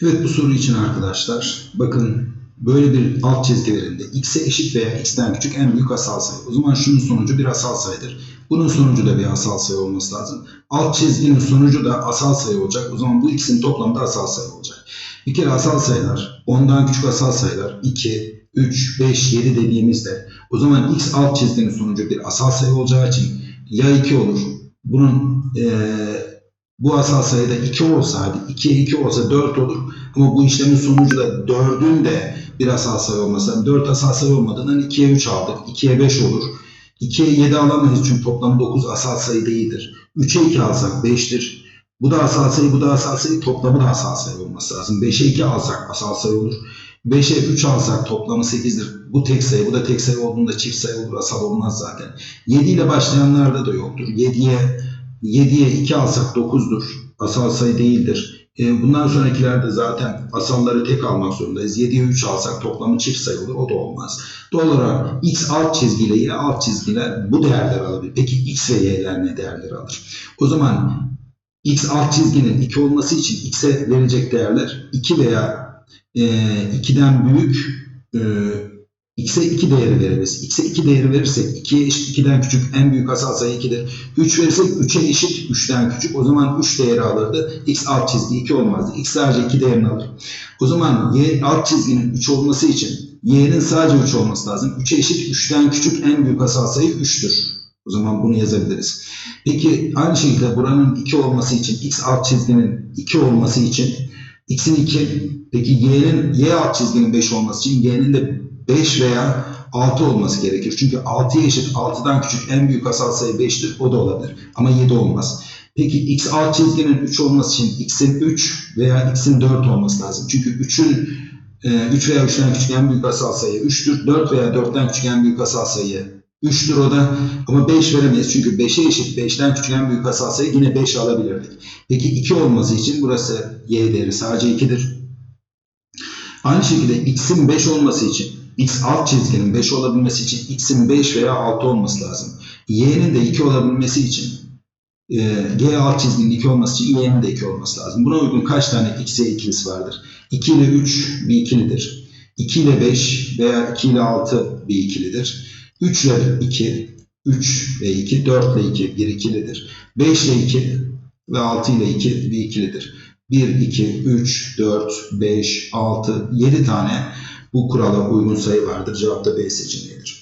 Evet bu soru için arkadaşlar bakın böyle bir alt çizgilerinde x'e eşit veya x'ten küçük en büyük asal sayı. O zaman şunun sonucu bir asal sayıdır. Bunun sonucu da bir asal sayı olması lazım. Alt çizginin sonucu da asal sayı olacak. O zaman bu ikisinin toplamı da asal sayı olacak. Bir kere asal sayılar, ondan küçük asal sayılar 2, 3, 5, 7 dediğimizde o zaman x alt çizginin sonucu bir asal sayı olacağı için ya 2 olur. Bunun eee bu asal sayıda 2 olsaydı 2'ye 2 olsa 4 olur. Ama bu işlemin sonucu da 4'ün de bir asal sayı olmasa 4 asal sayı olmadığından 2'ye 3 aldık. 2'ye 5 olur. 2'ye 7 alamayız çünkü toplam 9 asal sayı değildir. 3'e 2 alsak 5'tir. Bu da asal sayı, bu da asal sayı, toplamı da asal sayı olması lazım. 5'e 2 alsak asal sayı olur. 5'e 3 alsak toplamı 8'dir. Bu tek sayı, bu da tek sayı olduğunda çift sayı olur, asal olmaz zaten. 7 ile başlayanlarda da yoktur. 7'ye 7'ye 2 alsak 9'dur. Asal sayı değildir. E, bundan sonrakilerde zaten asalları tek almak zorundayız. 7'ye 3 alsak toplamı çift sayı olur. O da olmaz. Doğal olarak x alt çizgiyle y alt çizgiler bu değerleri alabilir. Peki x ve y'ler ne değerleri alır? O zaman x alt çizginin 2 olması için x'e verecek değerler 2 veya e, 2'den büyük e, x'e 2 değeri veririz. x'e 2 değeri verirsek 2'ye eşit 2'den küçük en büyük asal sayı 2'dir. 3 verirsek 3'e eşit 3'ten küçük. O zaman 3 değeri alırdı. x alt çizgi 2 olmazdı. x sadece 2 değerini alır. O zaman y alt çizginin 3 olması için y'nin sadece 3 olması lazım. 3'e eşit 3'ten küçük en büyük asal sayı 3'tür. O zaman bunu yazabiliriz. Peki aynı şekilde buranın 2 olması için x alt çizginin 2 olması için x'in 2 peki y'nin y alt çizginin 5 olması için y'nin de 5 veya 6 olması gerekir. Çünkü 6'ya eşit 6'dan küçük en büyük asal sayı 5'tir. O da olabilir. Ama 7 olmaz. Peki x alt çizginin 3 olması için x'in 3 veya x'in 4 olması lazım. Çünkü 3'ün 3 veya 3'ten küçük en büyük asal sayı 3'tür. 4 veya 4'ten küçük en büyük asal sayı 3'tür o da. Ama 5 veremeyiz. Çünkü 5'e eşit 5'ten küçük en büyük asal sayı yine 5 alabilirdik. Peki 2 olması için burası y değeri sadece 2'dir. Aynı şekilde x'in 5 olması için x alt çizginin 5 olabilmesi için x'in 5 veya 6 olması lazım. y'nin de 2 olabilmesi için e, y alt çizginin 2 olması için y'nin de 2 olması lazım. Buna uygun kaç tane x, y ikilisi vardır? 2 ile 3 bir ikilidir. 2 ile 5 veya 2 ile 6 bir ikilidir. 3 ile 2, 3 ve 2, 4 ile 2 bir ikilidir. 5 ile 2 ve 6 ile 2 bir ikilidir. 1, 2, 3, 4, 5, 6, 7 tane bu kurala uygun sayı vardır. Cevap da B seçeneğidir.